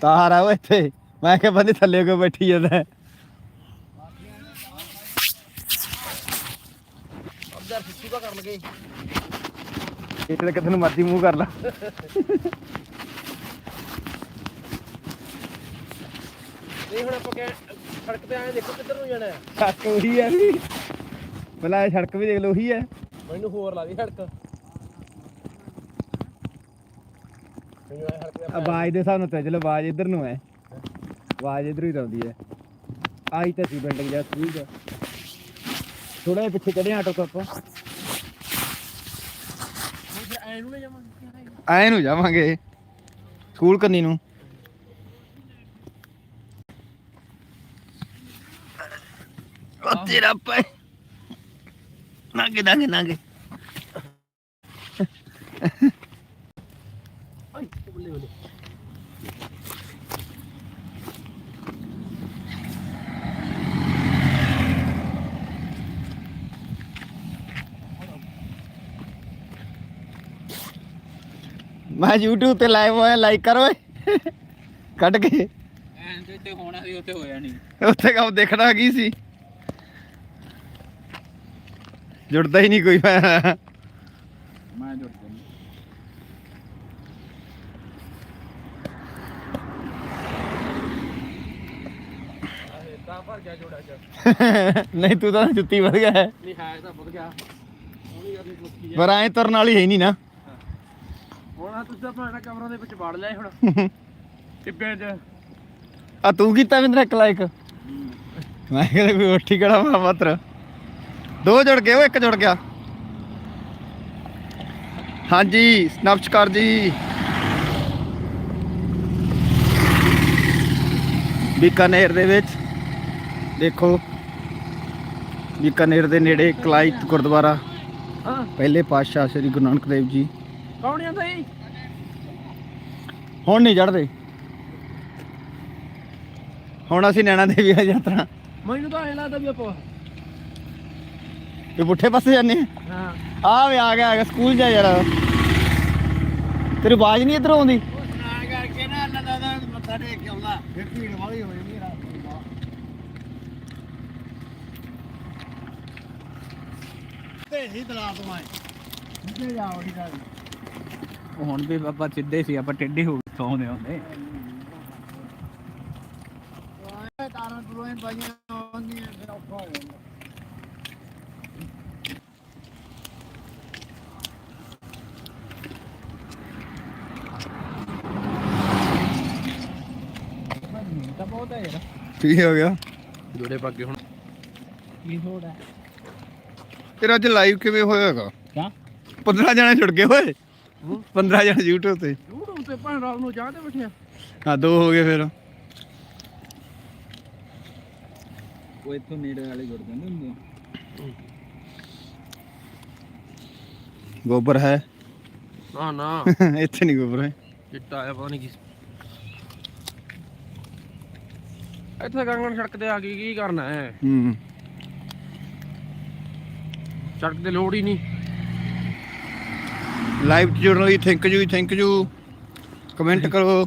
ਤਾਰ ਆ ਓਏ ਇੱਥੇ। ਮੈਂ ਕਿਹਾ ਬੰਦੇ ਥੱਲੇ ਕੋ ਬੈਠੀ ਜਾਂਦਾ ਹੈ। ਅਬਦਰ ਸਿੱਧੂ ਦਾ ਕਰ ਲਗੇ ਕਿਤੇ ਨੂੰ ਮਰਜ਼ੀ ਮੂੰਹ ਕਰ ਲਾ। ਨਹੀਂ ਹੁਣ ਆਪਾਂ ਕਹਿ ਸੜਕ ਤੇ ਆਏ ਦੇਖੋ ਕਿੱਧਰ ਨੂੰ ਜਾਣਾ ਹੈ। ਸੜਕ ਉਹੀ ਹੈ ਵੀ ਬਲਾ ਇਹ ਸੜਕ ਵੀ ਦੇਖ ਲਓ ਉਹੀ ਹੈ। ਮੈਨੂੰ ਹੋਰ ਲਾ ਦੀ ਸੜਕ। ਮੈਨੂੰ ਤੇ ਆਵਾਜ਼ ਦੇ ਹਿਸਾਬ ਨਾਲ ਤੇ ਚਲੋ ਆਵਾਜ਼ ਇੱਧਰ ਨੂੰ ਹੈ। ਆਵਾਜ਼ ਇੱਧਰ ਹੀ ਆਉਂਦੀ ਹੈ। ਆਈ ਤਾਂ ਸੀ ਬਿਲਡਿੰਗ ਜਾਂ ਸਕੂਲ ਦਾ ਥੋੜਾ ਜਿਹਾ ਪਿੱਛੇ ਕੱਢਿਆ ਆਟੋ ਤੋਂ ਆਪਾਂ ਜਾਵਾਂਗੇ ਐ ਨੂੰ ਜਾਵਾਂਗੇ। ਸਕੂਲ ਕੰਨੀ ਨੂੰ। ਉਹ ਤੇਰਾ ਪੈ ਨਾਗੇ ਨਾਗੇ ਨਾਗੇ ਮੈਂ YouTube ਤੇ ਲਾਈਵ ਹੋਇਆ ਲਾਈਕ ਕਰ ਓਏ। ਕੱਢ ਕੇ। ਐਂ ਤੇ ਹੋਣਾ ਸੀ ਉੱਥੇ ਹੋਇਆ ਨਹੀਂ ਉੱਥੇ ਕੰਮ ਦੇਖਣਾ ਕੀ ਸੀ? ਜੁੜਦਾ ਹੀ ਨਹੀਂ ਕੋਈ ਮੈਂ। ਮੈਂ ਜੁੜ ਗਿਆ ਆਹੇ ਤਾਂ ਭਰ ਗਿਆ ਜੋੜਾ ਚ ਨਹੀਂ ਤੂੰ ਤਾਂ ਜੁੱਤੀ ਵਧ ਗਿਆ ਹੈ। ਨਹੀਂ ਹੈ ਤਾਂ ਵੱਧ ਗਿਆ ਪਰ ਐਂ ਤੁਰਨ ਵਾਲੀ ਹੈ ਨਹੀਂ ਨਾ। ਆ ਤੁਸੀਂ ਤਾਂ ਭਾਣਾ ਕਮਰਾਂ ਦੇ ਵਿੱਚ ਵੜ ਲਿਆ ਹੁਣ। ਟਿੱਬੇ ਚ। ਆ ਤੂੰ ਕੀਤਾ ਵਿੰਦਰ ਇੱਕ ਲਾਈਕ ਮੈਂ ਕਿਹਾ ਕੋਈ ਉੱਠੀ ਕਿਹੜਾ ਮਾ ਮਾਤਰ। ਦੋ ਜੁੜ ਗਏ ਉਹ ਇੱਕ ਜੁੜ ਗਿਆ। ਹਾਂਜੀ ਨਮਸਕਾਰ ਜੀ। ਬੀਕਾਨੇਰ ਦੇ ਵਿੱਚ ਦੇਖੋ। ਬੀਕਾਨੇਰ ਦੇ ਨੇੜੇ ਕਲਾਈਤ ਗੁਰਦੁਆਰਾ। ਪਹਿਲੇ ਪਾਤਸ਼ਾਹ ਸ੍ਰੀ ਗੁਰੂ ਨਾਨਕ ਦੇਵ ਜੀ। ਕੌਣ ਜਾਂਦਾ ਜੀ ਹੁਣ ਨਹੀਂ ਚੜਦੇ। ਹੁਣ ਅਸੀਂ ਨੈਣਾ ਦੇਵੀ ਦੀ ਯਾਤਰਾ। ਮੈਨੂੰ ਤਾਂ ਐ ਲੱਗਦਾ ਵੀ ਆਪਾਂ ਇਹ ਪੁੱਠੇ ਪਾਸੇ ਜਾਂਦੇ ਹਾਂ। ਆ ਆ ਵੇ ਆ ਗਿਆ ਆ ਗਿਆ ਸਕੂਲ ਜਾ ਯਾਰ। ਤੇਰੀ ਆਵਾਜ਼ ਨਹੀਂ ਇੱਧਰ ਆਉਂਦੀ। ਹੁਣ ਵੀ ਆਪਾਂ ਸਿੱਧੇ ਸੀ ਆਪਾਂ ਟੇਢੇ ਹੋ ਸੌਂਦੇ ਹੁੰਦੇ। ਆਏ ਤਾਰਾਂ ਤੁਰਾਂ ਪਾਈਆਂ ਆਉਂਦੀਆਂ ਫਿਰ ਔਖਾ ਹੋ ਜਾਂਦਾ ਤਾਂ ਬਹੁਤ ਹੈ ਯਾਰ ਕੀ ਹੋ ਗਿਆ? ਜੋੜੇ ਪੱਕੇ ਹੁਣ। ਕੀ ਹੋੜਾ ਤੇਰਾ ਅੱਜ ਲਾਈਵ ਕਿਵੇਂ ਹੋਇਆਗਾ ਕਿਆ? 15 ਜਣੇ ਜੁੜ ਗਏ ਓਏ। 15 ਜਣੇ YouTube ਤੇ। YouTube ਤੇ ਭਾਂ ਰਾਤ ਨੂੰ ਚਾਹ ਤੇ ਬੈਠਿਆ ਹਾਂ ਦੋ ਹੋ ਗਏ ਫਿਰ। ਉਹ ਇੱਥੋਂ ਨੇੜੇ ਵਾਲੇ ਜੁੜ ਜਾਂਦੇ ਹੁੰਦੇ ਆ। ਗੋਬਰ ਹੈ? ਨਾ ਨਾ। ਇੱਥੇ ਨਹੀਂ ਗੋਬਰ ਹੈ। ਚਿੱਟਾ ਆਇਆ ਪਤਾ ਨਹੀਂ ਕੀ ਇੱਥੇ ਗੰਗਣ ਸੜਕ ਤੇ ਆ ਗਈ ਕੀ ਕਰਨਾ ਹੈ? ਹੂੰ। ਸੜਕ ਤੇ ਲੋੜ ਹੀ ਨਹੀਂ ਲਾਈਵ ਚ ਜੁੜਨ ਲਈ thank you thank you. Comment ਕਰੋ।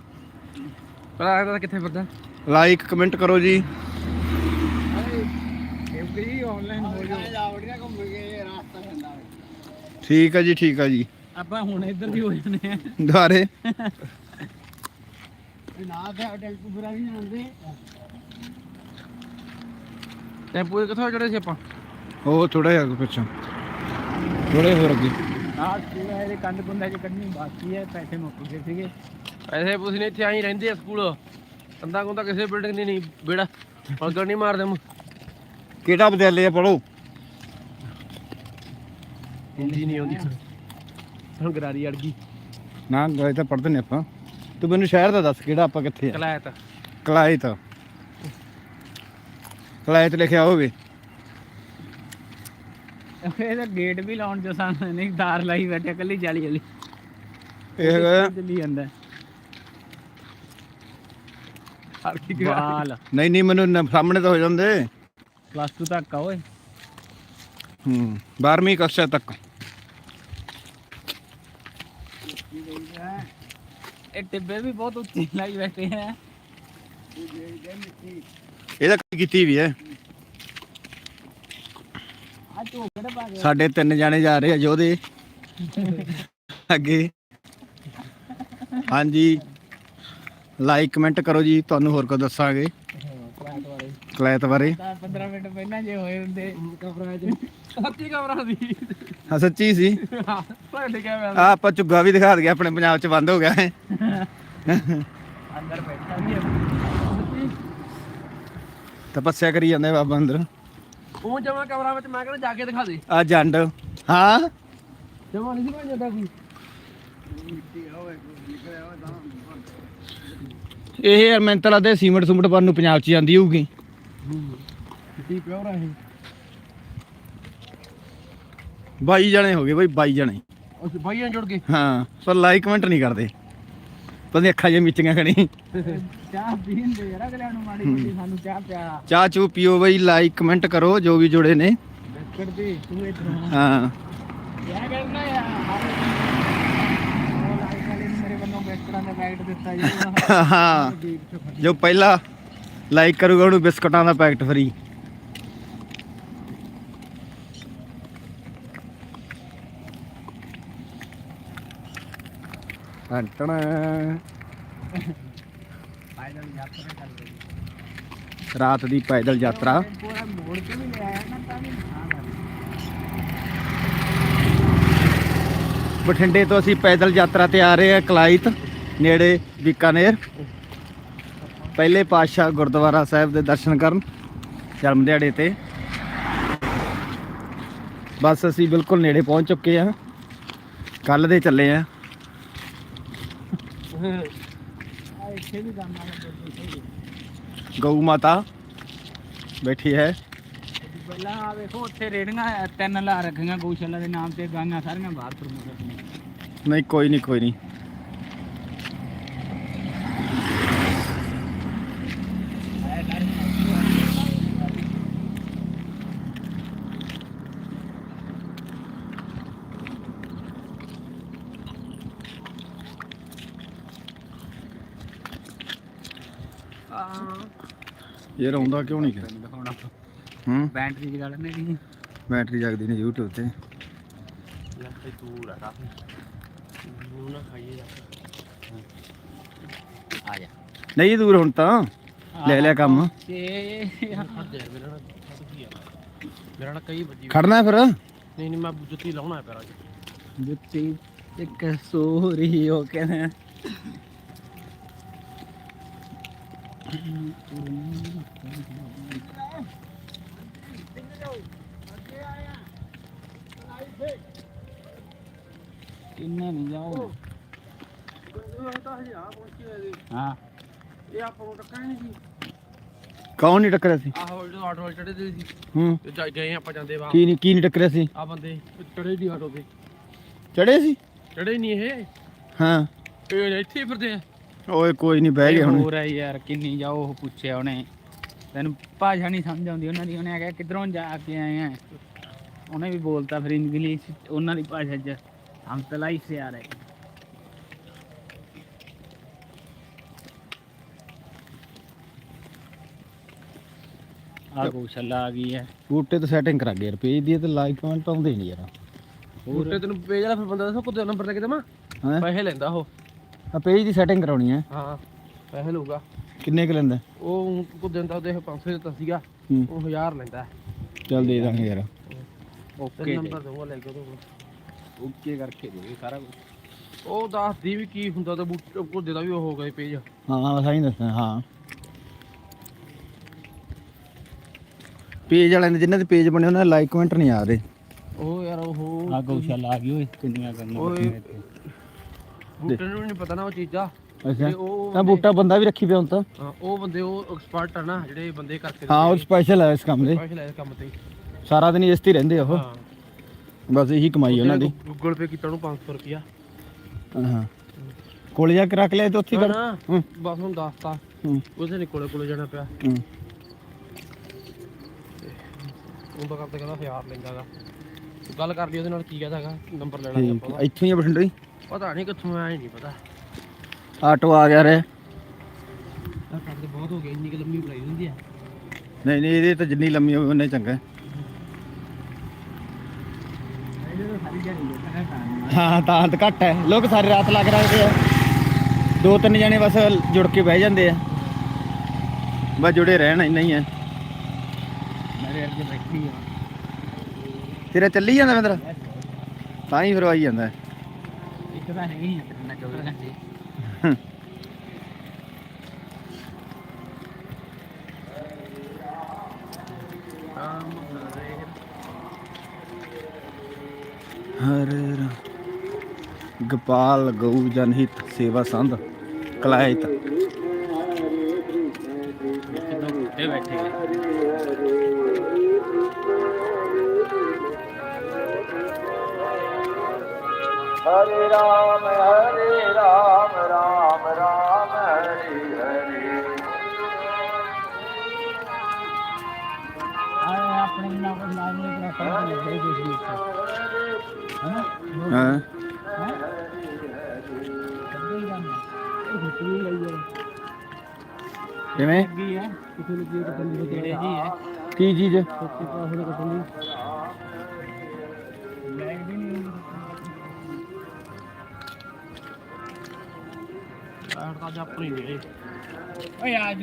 ਪਤਾ ਲੱਗਦਾ ਕਿੱਥੇ ਫਿਰਦਾ? ਲਾਈਕ ਕਮੈਂਟ ਕਰੋ ਜੀ। ਵੀ ਆਨਲਾਈਨ ਹੋ ਜਾ ਜਾਵੜੀਆਂ ਘੁੰਮ ਕੇ ਰਾਸਤਾ ਹੁੰਦਾ ਠੀਕ ਹੈ ਜੀ ਠੀਕ ਹੈ ਜੀ। ਆਪਾਂ ਹੁਣ ਇੱਧਰ ਵੀ ਹੋ ਜਾਂਦੇ ਆ। ਦੁਆਰੇ ਨਾ ਤੇ ਟੈਂਪੂ ਬੁਰਾ ਵੀ ਜਾਂਦੇ ਟੈਂਪੂ ਕਿੱਥੋਂ ਚੜੇ ਸੀ ਆਪਾਂ? ਉਹ ਥੋੜਾ ਜਿਹਾ ਪਿੱਛੋਂ। ਥੋੜੇ ਹੋਰ ਅੱਗੇ। ਆਹ ਹੈ ਇਹਦੇ ਕੰਧ ਕੁੰਦਾ ਚ ਕੱਢਣੀ ਬਾਕੀ ਹੈ ਪੈਸੇ ਮੁੱਕ ਗਏ ਸੀਗੇ। ਐਸੇ ਪੁੱਛ ਇੱਥੇ ਆਈ ਰਹਿੰਦੇ ਆ ਸਕੂਲ। ਕੰਦਾ ਕੁੰਦਾ ਕਿਸੇ ਬਿਲਡਿੰਗ ਦੀ ਨਹੀਂ ਬੇੜਾ ਪਲਗੜ ਨਹੀਂ ਮਾਰਦੇ ਮੂੰਹ। ਕਿਹੜਾ ਵਿਦਿਆਲਿਆ ਪੜੋ ਹਿੰਦੀ ਨਹੀਂ ਆਉਂਦੀ। ਹੁਣ ਗਰਾਰੀ ਅੜ ਗਈ। ਨਾ ਗਏ ਤਾਂ ਪੜਦੇ ਨੇ ਆਪਾਂ। ਤੂੰ ਮੈਨੂੰ ਸ਼ਹਿਰ ਦਾ ਦੱਸ ਕਿਹੜਾ ਆਪਾਂ ਕਿੱਥੇ ਆ? ਕਲਾਇਤ। ਕਲਾਇਤ। ਕਲਾਇਤ ਲਿਖਿਆ ਹੋਵੇ। ਇਹਦਾ ਗੇਟ ਵੀ ਲਾਉਣ ਜੋ ਸਾਨੂੰ ਨਹੀਂ ਤਾਰ ਲਾਈ ਬੈਠੇ ਕੱਲੀ ਜਾਲੀ ਵਾਲੀ ਇਹ ਚੱਲੀ ਜਾਂਦਾ। ਹਰ ਕੀ ਵਾਲ। ਨਹੀਂ ਨਹੀਂ ਮੈਨੂੰ ਨ- ਸਾਹਮਣੇ ਤਾਂ ਹੋ ਜਾਂਦੇ। ਪਲੱਸ 2 ਤੱਕ ਆ ਓਏ। ਹੂੰ 12ਵੀਂ ਕक्षा ਤੱਕ। ਇਹ ਟਿੱਬੇ ਵੀ ਬਹੁਤ ਉੱਚੀ ਲਾਈ ਬੈਠੇ ਹੈ ਇਹਦਾ ਕੀ ਕੀਤੀ ਵੀ ਹੈ। ਆ ਝੋਕੜ ਪਾ ਕੇ ਸਾਡੇ ਤਿੰਨ ਜਾਣੇ ਜਾ ਰਹੇ ਆ ਯੋਧੇ ਅੱਗੇ। ਹਾਂਜੀ। ਲਾਈਕ ਕਮੈਂਟ ਕਰੋ ਜੀ ਤੁਹਾਨੂੰ ਹੋਰ ਕੁਝ ਦੱਸਾਂਗੇ। ਕਲੈਤ ਬਾਰੇ। ਤਾਂ 15 ਮਿੰਟ ਪਹਿਲਾਂ ਜੇ ਹੋਏ ਹੁੰਦੇ। ਕਮਰਾ ਚ। ਸੱਚੀ ਕਮਰਾ ਦੀ ਹਾਂ ਸੱਚੀ ਸੀ। ਸਾਡੇ ਕਿਆ ਆ ਆਪਾਂ ਝੁੱਗਾ ਵੀ ਦਿਖਾ ਦਈਏ ਆਪਣੇ ਪੰਜਾਬ 'ਚ ਬੰਦ ਹੋ ਗਿਆ ਹੈ। ਅੰਦਰ ਬੈਠਾ ਵੀ। ਤਪੱਸਿਆ ਕਰੀ ਜਾਂਦੇ ਬਾਬਾ ਅੰਦਰ। ਉਹ ਜਮਾ ਕਮਰਾ ਵਿੱਚ ਮੈਂ ਕਹਿੰਦਾ ਜਾ ਕੇ ਦਿਖਾ ਦੇ। ਆ ਜੰਡ। ਹਾਂ। ਜਮਾ ਨਹੀਂ ਸੀ ਬਣ ਜਾਂਦਾ ਕੋਈ ਇਹ ਯਾਰ ਮੈਨੂੰ ਤਾਂ ਲੱਗਦਾ ਸੀਮੈਂਟ ਸੁਮਟ ਬਣ ਨੂੰ ਪੰਜਾਬ 'ਚ ਜਾਂਦੀ ਹੋਊਗੀ। ਕਿਤੀ ਪਿਓਰ ਆ ਇਹ। 22 ਜਣੇ ਹੋ ਗਏ ਬਈ 22 ਜਣੇ। ਉਸ ਭਾਈਆਂ ਜੁੜ ਕੇ ਹਾਂ ਪਰ ਲਾਈਕ ਕਮੈਂਟ ਨਹੀਂ ਕਰਦੇ। ਪਤਾ ਅੱਖਾਂ ਜਿਹੀਆਂ ਮਿਚੀਆਂ ਖਣੀ ਚਾਹ ਪੀਣ ਦੇ ਯਾਰ ਅਗਲਿਆਂ ਨੂੰ ਮਾੜੀ ਮੋਟੀ ਸਾਨੂੰ ਚਾਹ ਪਿਆ। ਚਾਹ ਚੂ ਪੀਓ ਬਈ ਲਾਈਕ ਕਮੈਂਟ ਕਰੋ ਜੋ ਵੀ ਜੁੜੇ ਨੇ। ਬਿਸਕਟ ਦੇ ਤੂੰ ਇਧਰ ਹਾਂ। ਕਿਆ ਕਰਨਾ ਯਾਰ ਉਹ ਲਾਈਕ ਵਾਲੇ ਨੇ ਮੇਰੇ ਵੱਲੋਂ ਬਿਸਕਟਾਂ ਦਾ ਪੈਕਟ ਦਿੱਤਾ ਜੀ ਹਾਂ। ਜੋ ਪਹਿਲਾ ਲਾਈਕ ਕਰੂਗਾ ਉਹਨੂੰ ਬਿਸਕਟਾਂ ਦਾ ਪੈਕਟ ਫਰੀ ਹੰਟਣਾ ਪੈਦਲ ਯਾਤਰਾ ਕਰ ਲਈ ਰਾਤ ਦੀ ਪੈਦਲ ਯਾਤਰਾ। ਬਠਿੰਡੇ ਤੋਂ ਅਸੀਂ ਪੈਦਲ ਯਾਤਰਾ ਤੇ ਆ ਰਹੇ ਹਾਂ ਕਲਾਈਤ ਨੇੜੇ ਬੀਕਾਨੇਰ। ਪਹਿਲੇ ਪਾਤਸ਼ਾਹ ਗੁਰਦੁਆਰਾ ਸਾਹਿਬ ਦੇ ਦਰਸ਼ਨ ਕਰਨ ਜਨਮ ਦਿਹਾੜੇ ਤੇ। ਬਸ ਅਸੀਂ ਬਿਲਕੁਲ ਨੇੜੇ ਪਹੁੰਚ ਚੁੱਕੇ ਹਾਂ। ਕੱਲ ਦੇ ਚੱਲੇ ਆ ਆ ਗਊ ਮਾਤਾ ਬੈਠੀ ਹੈ। ਪਹਿਲਾਂ ਆ ਵੇਖੋ ਉੱਥੇ ਰੇੜੀਆਂ ਤਿੰਨ ਲਾ ਰੱਖੀਆਂ ਗਊਸ਼ਾਲਾ ਦੇ ਨਾਮ ਤੇ ਗਾਂਆਂ ਸਾਰੀਆਂ ਬਾਹਰ ਤੁਰ ਕਰਦੀਆਂ ਨਹੀਂ ਕੋਈ ਨਹੀਂ ਕੋਈ ਨਹੀਂ। ਇਹ ਰੌਂਦਾ ਕਿਉਂ ਨਹੀਂ ਕਰ ਦਿਖਾਉਣਾ ਹੂੰ? ਬੈਟਰੀ ਦੀ ਗੱਲ ਨਹੀਂ ਬੈਟਰੀ ਜਗਦੀ ਨੇ YouTube ਤੇ। ਲੱਤੇ ਦੂਰ ਆ ਕਾਫੀ। ਨੂੰ ਨਾ ਖਾਈਏ ਜਾ ਆ ਜਾ। ਨਹੀਂ ਦੂਰ ਹੁਣ ਤਾਂ। ਲੈ ਲਿਆ ਕੰਮ। ਤੇ ਹੱਦ ਯਾਰ ਮੇਰਾ ਨਾ ਕੀ ਆ ਮੇਰਾ ਨਾ ਕਈ ਵੱਜੀ ਹੋਈ। ਖੜਨਾ ਫਿਰ। ਨਹੀਂ ਨਹੀਂ ਮੈਂ ਜੁੱਤੀ ਲਾਉਣਾ ਹੈ ਪੈਰਾਂ 'ਚ ਜੁੱਤੀ ਇੱਕ ਸੋਰੀ ਹੋ ਕੇ ਨਾ ਕਿੰਨੇ ਨਹੀਂ ਜਾਓ ਹਾਂ। ਇਹ ਆਪਾਂ ਨੂੰ ਟੱਕਰ ਨਹੀਂ ਸੀ। ਕੌਣ ਨਹੀਂ ਟੱਕਰਿਆ ਸੀ? ਆਹੋ ਜਦੋਂ ਆਟੋ ਵਾਲੇ ਚੜੇ ਦੇ ਸੀ। ਹੂੰ। ਤੇ ਜਾ- ਗਏ ਆਪਾਂ ਜਾਂਦੇ ਵਾ ਕੀ ਨਹੀਂ ਕੀ ਨਹੀਂ ਟੱਕਰਿਆ ਸੀ? ਆ ਬੰਦੇ ਚੜੇ ਦੀ ਆਟੋ ਤੇ। ਚੜੇ ਸੀ? ਚੜੇ ਨਹੀਂ ਇਹ। ਹਾਂ। ਇਹ ਇੱਥੇ ਹੀ ਫਿਰਦੇ ਆ। ਓਏ ਕੋਈ ਨਹੀਂ ਬਹਿ ਗਏ ਹੁਣ। ਹੋਰ ਹੈ ਯਾਰ ਕਿੰਨੀ ਜਾਓ ਉਹ ਪੁੱਛਿਆ ਉਹਨੇ। ਤੈਨੂੰ ਭਾਸ਼ਾ ਨਹੀਂ ਸਮਝ ਆਉਂਦੀ ਉਹਨਾਂ ਦੀ ਉਹਨੇ ਆਖਿਆ ਕਿੱਧਰੋਂ ਜਾ ਕੇ ਆਏ ਆ? ਉਹਨੇ ਵੀ ਬੋਲਤਾ ਫਿਰ ਇੰਗਲਿਸ਼ ਉਹਨਾਂ ਦੀ ਭਾਸ਼ਾ ਚ। ਹਮ ਤਲਾਈ ਸੇ ਆ ਰਹੇ ਆ ਗੋਸ਼ਾਲਾ ਆ ਗਈ ਹੈ। ਬੂਟੇ ਤੇ ਸੈਟਿੰਗ ਕਰਾ ਗਏ ਪੇਜ ਦੀ ਤੇ ਲਾਈਕ ਕਮੈਂਟ ਆਉਂਦੇ ਨਹੀਂ ਯਾਰ। ਬੂਟੇ ਤੈਨੂੰ ਪੇਜ ਵਾਲਾ ਫਿਰ ਬੰਦਾ ਦੱਸੋ ਕੁੱਤੇ ਨੰਬਰ ਕਿਤੇ ਮੈਂ ਹਾਂ? ਪੈਸੇ ਲੈਂਦਾ ਉਹ। ਆ ਪੇਜ ਦੀ ਸੈਟਿੰਗ ਕਰਾਉਣੀ ਹੈ। ਹਾਂ ਪੈਸੇ ਲਊਗਾ। ਕਿੰਨੇ ਕੁ ਲੈਂਦਾ? ਉਹ ਕੁੱਤੇ ਦਿੰਦਾ ਉਹਦੇ 500 ਦਿੱਤਾ ਸੀਗਾ। ਹੂੰ। ਉਹ 1000 ਲੈਂਦਾ। ਚੱਲ ਦੇ ਦਾਂਗੇ ਯਾਰ। ਓਕੇ ਨੰਬਰ ਦਊਗਾ ਲੈ ਕੇ ਉਹਦੇ ਕੋਲ ਓਕੇ ਕਰਕੇ ਦੇ ਸਾਰਾ ਕੁਝ ਉਹ ਦੱਸਦੀ ਵੀ ਕੀ ਹੁੰਦਾ ਤੇ ਬੂਟੇ ਕੁੱਤੇ ਦਾ ਵੀ ਉਹ ਹੋ ਗਿਆ ਪੇਜ। ਹਾਂ ਸਾਈ ਦੱਸਣਾ ਹਾਂ। ਪੇਜ ਵਾਲਿਆਂ ਦੇ ਜਿਨ੍ਹਾਂ ਦੇ ਪੇਜ ਬਣੇ ਉਹਨਾਂ ਦੇ ਲਾਈਕ ਕਮੈਂਟ ਨਹੀਂ ਆ ਰਹੇ। ਉਹ ਯਾਰ ਉਹ ਆ ਗੋਸ਼ਾਲਾ ਆ ਗਈ ਓਏ। ਕਿੰਨੀਆਂ ਕਰਨੀਆਂ ਓਏ। ਬੱਕਰੀਆਂ ਇੱਥੇ। ਬੂਟੇ ਨੂੰ ਨਹੀਂ ਪਤਾ ਨਾ ਉਹ ਚੀਜ਼ਾਂ। ਅੱਛਾ। ਤੇ ਉਹ ਤਾਂ ਬੂਟਾ ਬੰਦਾ ਵੀ ਰੱਖੀ ਪਿਆ ਹੁਣ ਤਾਂ। ਹਾਂ, ਉਹ ਬੰਦੇ ਉਹ ਐਕਸਪਰਟ ਆ ਨਾ ਜਿਹੜੇ ਬੰਦੇ ਕਰਕੇ ਹਾਂ ਉਹ ਸਪੈਸ਼ਲ ਹੈ ਇਸ ਕੰਮ ਦੇ। ਪੈਸੇ ਲੈ ਕੇ ਕੰਮ ਤੇ। ਸਾਰਾ ਦਿਨ ਇਸ ਤੇ ਹੀ ਰਹਿੰਦੇ ਆ ਉਹ। ਹਾਂ। ਬਸ ਇਹੀ ਕਮਾਈ ਉਹਨਾਂ ਦੀ। ਗੂਗਲ ਪੇ ਕੀਤਾ ਉਹਨੂੰ 500 ਰੁਪਿਆ ਹਾਂ। ਕੋਲੇ ਜਾ ਕੇ ਰੱਖ ਲਿਆ ਤੇ ਉੱਥੇ ਹੀ ਕਰ ਨਾ। ਹੂੰ। ਬਸ ਹੁਣ ਦੱਸਤਾ। ਹੂੰ। ਨੇ ਕੋਲੇ ਕੋਲੇ ਜਾਣਾ ਪਿਆ। ਹੂੰ। ਉਹ ਤਾਂ ਕਰਦੇ ਕਹਿੰਦਾ ਹਜ਼ਾਰ ਲੈਂਦਾਗਾ ਗੱਲ ਕਰ ਲਈ ਉਹਦੇ ਨਾਲ ਕੀ ਕਹਦਾਗਾ ਨੰਬਰ ਲੈਣਾ ਸੀ ਠੀਕ ਆਪਾਂ ਇੱਥੋਂ ਹੀ ਆ ਬਠਿੰਡੇ ਹੀ। ਪਤਾ ਨਹੀਂ ਕਿੱਥੋਂ ਆਇਆ ਨਹੀਂ ਪਤਾ। ਆਟੋ ਆ ਗਿਆ ਰੇ। ਆ ਕੱਟ ਬਹੁਤ ਹੋ ਗਏ ਇੰਨੀ ਕੁ ਲੰਮੀ ਬਣਾਈ ਹੁੰਦੀ ਆ। ਨਹੀਂ ਨਹੀਂ ਇਹਦੇ ਤਾਂ ਜਿੰਨੀ ਲੰਮੀ ਹੋਵੇ ਹੀ ਚੰਗਾ। ਹੈ। ਤਾਂ ਤਾਂ ਘੱਟ ਹੈ। ਲੋਕ ਸਾਰੀ ਰਾਤ ਲੱਗ ਰਹੇ ਆ। ਦੋ ਤਿੰਨ ਜਣੇ ਬਸ ਜੁੜ ਕੇ ਬਹਿ ਜਾਂਦੇ ਆ। ਬਸ ਜੁੜੇ ਰਹਿਣ ਇੰਨਾ ਹੀ ਹੈ ਮੇਰੇ ਅੱਗੇ ਬੈਠੀ ਆ। ਤੇਰਾ ਚੱਲੀ ਜਾਂਦਾ ਮਿੰਦਰ ਤਾਂ ਹੀ ਫਿਰ ਆਈ ਜਾਂਦਾ। ਹੈ। ਇੱਕ ਤਾਂ ਹੈਗੀ ਆ ਤੇਰੇ ਨਾਲ 24 ਘੰਟੇ ਹਰੇ ਰਾਮ ਗੋਪਾਲ ਗਊ ਜਨਹਿਤ ਸੇਵਾ ਸੰਧ ਕਲਾਇਤ। ਕਿਦੋਂ ਬੈਠੇ ਹਰੇ ਰਾਮ ਹਰੇ ਰਾਮ ਰਾਮ ਰਾਮ ਹਰੇ ਹਰੇ। ਆਏ ਆਪਣੇ ਨਾਲ ਕੋਈ ਲਾਜ ਨਹੀਂ ਕਰਾ ਸਕਦੇ ਲੱਗੇ ਕੁਝ ਵੀ ਹਨਾ ਹਾਂ। ਹਾਂ ਕਿਵੇਂ? ਲੱਗੀ ਆ ਕਿਥੇ ਲੱਗੀ ਕੱਢਣ ਜਿਹੜੇ ਜੀ ਹੈ ਕੀ ਚੀਜ਼? ਸੱਚੇ ਆੜ ਤਾਂ ਜੱਪ ਨਹੀਂ ਨੇ ਓਏ ਆ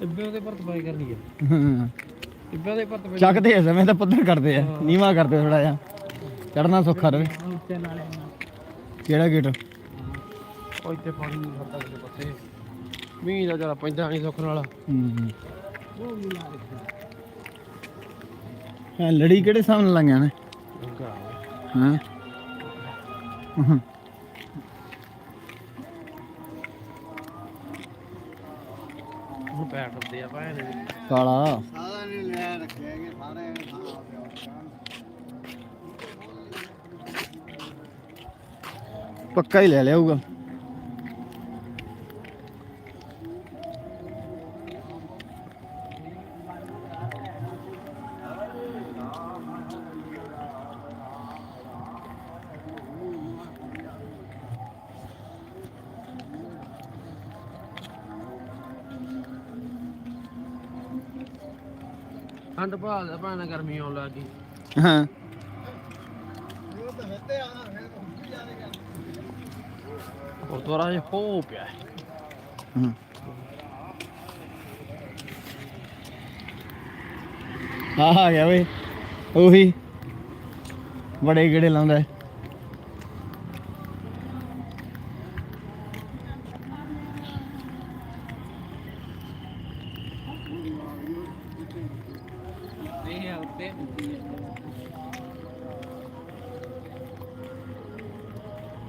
ਟਿੱਬੇ ਉਹਦੇ ਪਰ ਤਪਾਈ ਕਰਨੀ ਆ। ਹਾਂ। ਟਿੱਬੇ ਉਹਦੇ ਪਰ ਤਪਾਈ ਚੱਕਦੇ ਆ ਸਮੇਂ ਤਾਂ ਪੱਧਰ ਕਰਦੇ ਆ। ਨੀਵਾ ਕਰਦੇ ਥੋੜਾ ਜਿਹਾ। ਚੜਨਾ ਸੌਖਾ ਰਵੇ। ਕਿਹੜਾ ਗੇਟ? ਉਹ ਇੱਥੇ ਪਾਣੀ ਨਹੀਂ ਖੜਦਾ ਕਿਸੇ ਪਾਸੇ ਮੀਂਹ ਦਾ ਜਰਾ ਪੈਂਦਾ ਨਹੀਂ ਸੁੱਖ ਨਾਲ। ਹੂੰ ਉਹ ਵੀ ਲਾ ਦਿੱਤਾ। ਹਾਂ ਲੜੀ ਕਿਹੜੇ ਸਾਹਮਣੇ ਲਾਈਆਂ ਨੇ? ਹਾਂ ਹੂੰ। ਹੁਣ ਆ ਭਾਵੇਂ ਕਾਲਾ। ਸਾਰਾ ਨੇ ਲੈ ਰੱਖਿਆ ਕਿ ਸਾਰੇ ਪੱਕਾ ਹੀ ਲੈ ਲਿਆ ਹੋਊਗਾ ਠੰਡ ਭਾਲ ਦਾ ਭਾਵੇਂ ਗਰਮੀ ਆਉਣ ਲੱਗ ਹਾਂ। ਪਿਆ ਆ ਗਿਆ ਓਏ। ਉਹੀ। ਬੜੇ ਗੇੜੇ ਲਾਉਂਦਾ ਹੈ।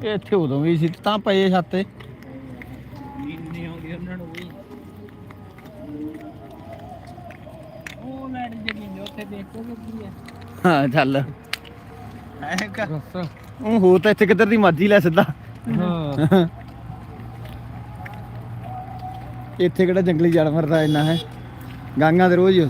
ਇੱਥੇ ਉਦੋਂ ਵੀ ਸੀ ਤੇ ਪਏ ਛੱਤ ਤੇ। ਨੀਂਦ ਆਉਂਦੀ ਉਹਨਾਂ ਨੂੰ ਵੀ। ਉਹ ਲੈਟ ਜਗੀ ਨੇ ਉੱਥੇ ਦੇਖੋਗੇ ਕੀ ਹੈ ਹਾਂ ਚੱਲ। ਐ ਕਾ ਬਸ। ਉਹ ਹੋ ਤਾਂ ਇੱਥੇ ਕਿੱਧਰ ਦੀ ਮਰਜ਼ੀ ਲੈ ਸਿੱਧਾ। ਹਾਂ। ਇੱਥੇ ਕਿਹੜਾ ਜੰਗਲੀ ਜਾਨਵਰ ਦਾ ਇੰਨਾ ਹੈ। ਗਾਂਗਾਂ ਦੇ ਰੋਜ਼ ਹੀ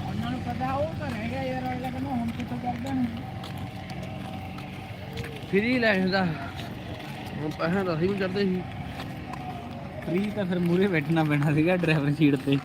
ਉਹਨਾਂ ਨੂੰ ਪਤਾ ਉਹ ਤਾਂ ਹੈਗਾ ਯਾਰ ਅਗਲਾ ਕਹਿੰਦਾ ਹੁਣ ਕਿੱਥੋਂ ਕਰਦਾ ਹੁਣ ਫਰੀ ਲੈ ਦਾ ਹੁਣ ਪੈਸੇ ਤਾਂ ਅਸੀਂ ਵੀ ਚੜਦੇ ਸੀ। ਫ੍ਰੀ ਤਾਂ ਫਿਰ ਮੂਰੇ ਬੈਠਣਾ ਪੈਣਾ ਸੀਗਾ ਡਰਾਈਵਰ ਸੀਟ ਤੇ।